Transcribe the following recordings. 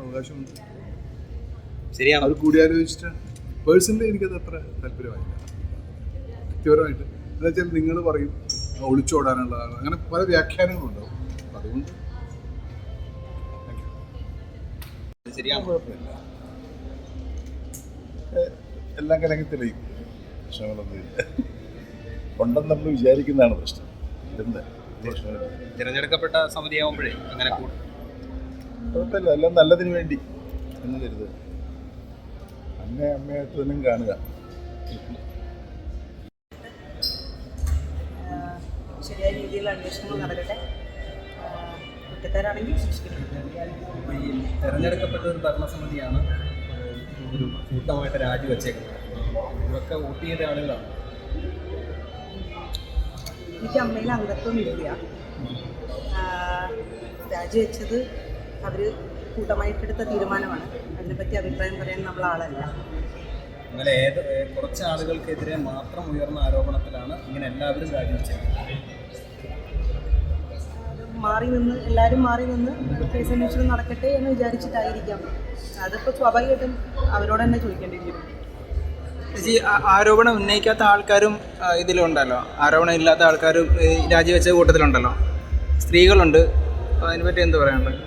അവകാശമുണ്ട്. ശരിയാണോ. അവർ കൂടിയാലോചിച്ചിട്ടാണ് പേഴ്സണലി എനിക്കത് അത്ര താല്പര്യമായില്ല. വ്യക്തിപരമായിട്ട്. എന്താ വെച്ചാൽ നിങ്ങൾ പറയും ഒളിച്ചോടാനുള്ളതാണ് അങ്ങനെ പല വ്യാഖ്യാനങ്ങളുണ്ടാവും. അതുകൊണ്ട്. കുഴപ്പമില്ല. എല്ലാം കലങ്ങി തെളിയും. പ്രശ്നങ്ങളൊന്നുമില്ല ഉണ്ടെന്ന് നമ്മൾ വിചാരിക്കുന്നതാണ് പ്രശ്നം. പ്രശ്നമില്ല തിരഞ്ഞെടുക്കപ്പെട്ട സമിതിയാവുമ്പോഴേ അങ്ങനെ കുഴപ്പമില്ല. എല്ലാം നല്ലതിന് വേണ്ടി എന്ന് കരുതുക. അമ്മയെ അമ്മയായിട്ട് തന്നെ കാണുക. ശരിയായ രീതിയിലുള്ള അന്വേഷണങ്ങൾ നടക്കട്ടെ. കുറ്റക്കാരാണെങ്കിൽ ശിക്ഷിക്കണം ഈ തെരഞ്ഞെടുക്കപ്പെട്ട ഒരു ഭരണസമിതിയാണ്. ഒരു കൂട്ടമായിട്ട് രാജിവെച്ചേക്കുന്നത് ഇതൊക്കെ വോട്ട് ചെയ്ത ആളുകളാണ്. എനിക്ക് അമ്മയിൽ അംഗത്വം ഇല്ല. രാജിവെച്ചത് അവർ കൂട്ടമായിട്ടെടുത്ത തീരുമാനമാണ്. അതിനെപ്പറ്റി അഭിപ്രായം പറയാൻ നമ്മൾ ആളല്ല. അങ്ങനെ ഏത് കുറച്ച് ആളുകൾക്കെതിരെ മാത്രം ഉയർന്ന ആരോപണത്തിലാണ് ഇങ്ങനെ എല്ലാവരും കാര്യം ചെയ്യുന്നത് മാറി നിന്ന് എല്ലാവരും മാറി നിന്ന് കേസ് അന്വേഷണം നടക്കട്ടെ എന്ന് വിചാരിച്ചിട്ടായിരിക്കാം. അതിപ്പോൾ സ്വാഭാവികമായിട്ടും അവരോട് തന്നെ ചോദിക്കേണ്ടി വരും ചേച്ചി ആരോപണം ഉന്നയിക്കാത്ത ആൾക്കാരും ഇതിലുണ്ടല്ലോ. ആരോപണം ഇല്ലാത്ത ആൾക്കാരും രാജിവെച്ച കൂട്ടത്തിലുണ്ടല്ലോ. സ്ത്രീകളുണ്ട്. അപ്പോൾ അതിനെപ്പറ്റി എന്ത് പറയാനുള്ളത്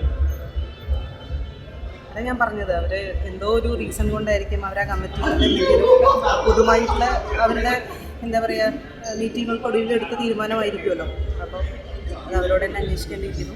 അതാ ഞാൻ പറഞ്ഞത്. അവർ എന്തോ ഒരു റീസൺ കൊണ്ടായിരിക്കും അവർ ആ കമ്മിറ്റിയിൽ പൊതുവായിട്ടുള്ള അവരുടെ എന്താ പറയുക മീറ്റിങ്ങുകൾക്കൊടുവിൽ എടുത്ത തീരുമാനമായിരിക്കുമല്ലോ. അപ്പോൾ അത് അവരോട് തന്നെ അന്വേഷിക്കേണ്ടിയിരിക്കുന്നു.